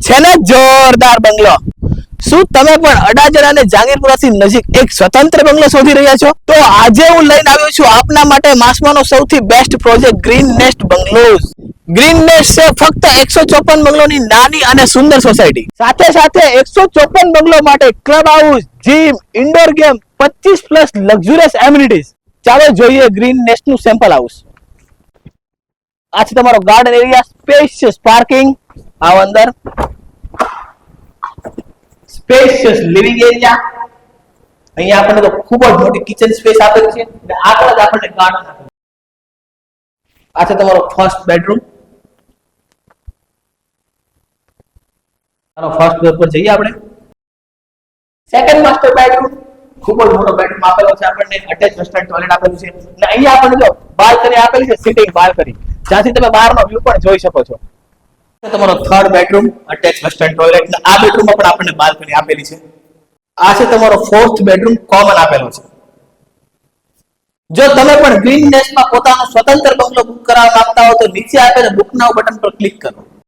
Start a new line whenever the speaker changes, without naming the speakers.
છે ને જોરદાર બંગલો. શું તમે પણ અડાજણ અને જાગીરપુરાથી નજીક એક સ્વતંત્ર બંગલો શોધી રહ્યા છો? તો આજે હું લઈને આવ્યો છું આપના માટે માસમાનો સૌથી best project Green Nest bungalows Green Nest છે ફક્ત એકસો ચોપન બંગલોની નાની અને સુંદર સોસાયટી સાથે સાથે એકસો ચોપન બંગલો માટે club house gym indoor game પચીસ પ્લસ લક્ઝુરિયસ એમ્યુનિટીઝ ચાલો જોઈએ ગ્રીન નેસ્ટનું સેમ્પલ હાઉસ આ છે તમારો ગાર્ડન એરિયા સ્પેશિયસ પાર્કિંગ આવો અંદર. સ્પેશિયસ લિવિંગ એરિયા અહીંયા આપણને તો ખૂબ જ મોટી કિચન સ્પેસ આપેલી છે. અને આગળ જ આપણને ગાર્ડન આપેલું આ છે તમારો ફર્સ્ટ બેડરૂમ ચાલો ફર્સ્ટ ફ્લોર પર જઈએ આપણે. સેકન્ડ માસ્ટર બેડરૂમ ખૂબ જ મોટો બેડરૂમ આપેલો છે આપણને. અટેચ વેસ્ટર્ન ટોયલેટ આપેલું છે. અને અહીંયા આપણને જો બાલ્કની આપેલી છે સિટિંગ બાલ્કની જ્યાંથી તમે બહારનો વ્યૂ પણ જોઈ શકો છો. તમારો third bedroom attach western toilet આ બેડરૂમમાં પણ આપણને બાલ્કની આપેલી છે. આ છે તમારો ફોર્થ બેડરૂમ કોમન આપેલો છે. જો તમે પણ ગ્રીન નેસ્ટમાં પોતાનો સ્વતંત્ર બંગલો બુક કરાવવા માંગતા હો તો નીચે આપેલા બુક નાઉ બટન પર ક્લિક કરો.